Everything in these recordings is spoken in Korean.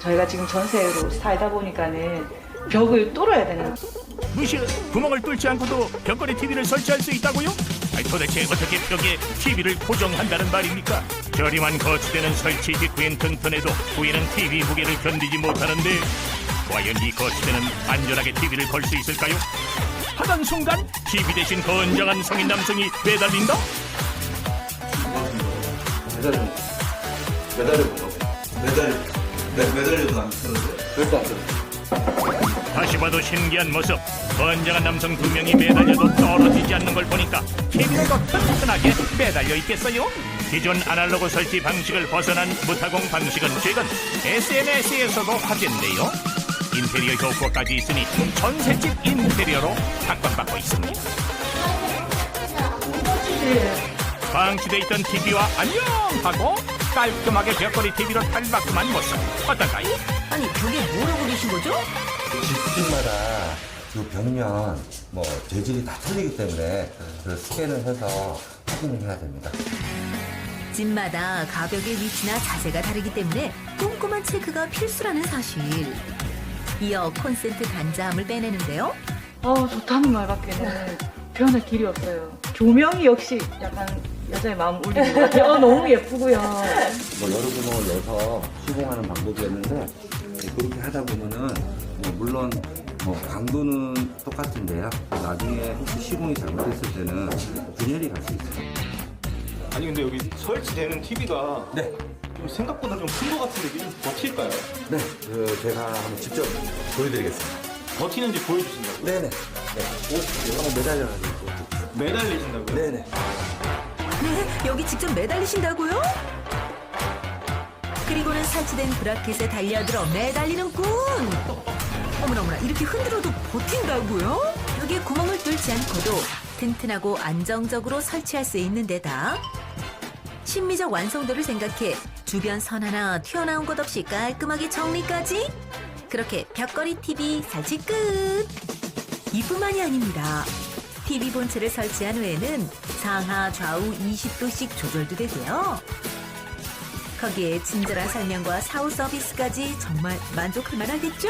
저희가 지금 전세로 살다 보니까는 벽을 뚫어야 되는 무시 구멍을 뚫지 않고도 벽걸이 TV를 설치할 수 있다고요? 아니, 도대체 어떻게 벽에 TV를 고정한다는 말입니까? 저렴한 거치대는 설치 직후엔 튼튼해도 후에는 TV 무게를 견디지 못하는데 과연 이 거치대는 안전하게 TV를 걸 수 있을까요? 하던 순간 TV 대신 건장한 성인 남성이 매달린다? 매달려 매달려 보라고 매달려 매, 매달려도 안 쓰는데 절대 안 쓰는데 다시 봐도 신기한 모습. 건장한 남성 두 명이 매달려도 떨어지지 않는 걸 보니까 더 튼튼하게 매달려 있겠어요? 기존 아날로그 설치 방식을 벗어난 무타공 방식은 최근 SNS에서도 화제인데요. 인테리어 효과까지 있으니 전셋집 인테리어로 각광받고 있습니다. 방치돼 있던 TV와 안녕 하고 깔끔하게 벽걸이 TV로 탈바꿈한 모습 어떨까요? 아니 벽에 뭐라고 계신 거죠? 집집마다 그 벽면 뭐 재질이 다 틀리기 때문에 그 스캔을 해서 확인을 해야 됩니다. 집마다 가벽의 위치나 자세가 다르기 때문에 꼼꼼한 체크가 필수라는 사실. 이어 콘센트 단자함을 빼내는데요. 어 좋다는 말밖에는 표현할 길이 없어요. 조명이 역시 약간 여자의 마음 울리는 것 같아요. 어, 너무 예쁘고요. 뭐 여러 구멍을 넣어서 시공하는 방법이었는데 그렇게 하다 보면은 뭐 물론 뭐 강도는 똑같은데요. 나중에 혹시 시공이 잘못됐을 때는 균열이 갈 수 있어요. 아니 근데 여기 설치되는 TV가 네, 좀 생각보다 좀 큰 것 같은데 이게 좀 버틸까요? 네, 그 제가 한번 직접 보여드리겠습니다. 버티는지 보여주신다고요? 네네. 네. 오, 한번 매달려가지고. 매달리신다고요? 네네. 네, 여기 직접 매달리신다고요? 그리고는 설치된 브라켓에 달려들어 매달리는군. 어머나 어머나 이렇게 흔들어도 버틴다고요? 벽에 구멍을 뚫지 않고도 튼튼하고 안정적으로 설치할 수 있는 데다 심미적 완성도를 생각해 주변 선 하나 튀어나온 것 없이 깔끔하게 정리까지 그렇게 벽걸이 TV 설치 끝 이뿐만이 아닙니다 TV 본체를 설치한 후에는 상하 좌우 20도씩 조절도 되고요 거기에 친절한 설명과 사후 서비스까지 정말 만족할 만하겠죠?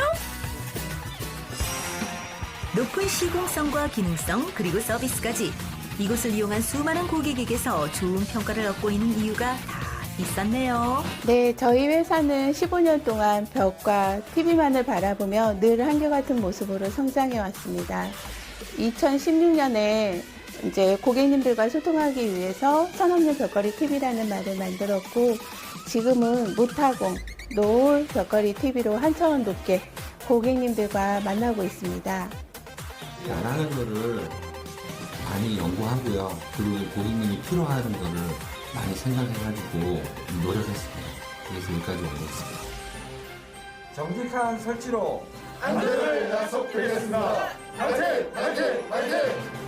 높은 시공성과 기능성 그리고 서비스까지 이곳을 이용한 수많은 고객에게서 좋은 평가를 얻고 있는 이유가 다 있었네요. 네, 저희 회사는 15년 동안 벽과 TV만을 바라보며 늘 한결같은 모습으로 성장해 왔습니다. 2016년에 이제 고객님들과 소통하기 위해서 선없는 벽걸이 TV라는 말을 만들었고 지금은 무타공, 노을 벽걸이 TV로 한 차원 높게 고객님들과 만나고 있습니다. 잘하는 거를 많이 연구하고요. 그리고 고객님이 필요하는 거를 많이 생각해가지고 노력했습니다. 그래서 여기까지 온것 같습니다. 정직한 설치로 안전을 약속드리겠습니다 화이팅! 화이팅! 화이팅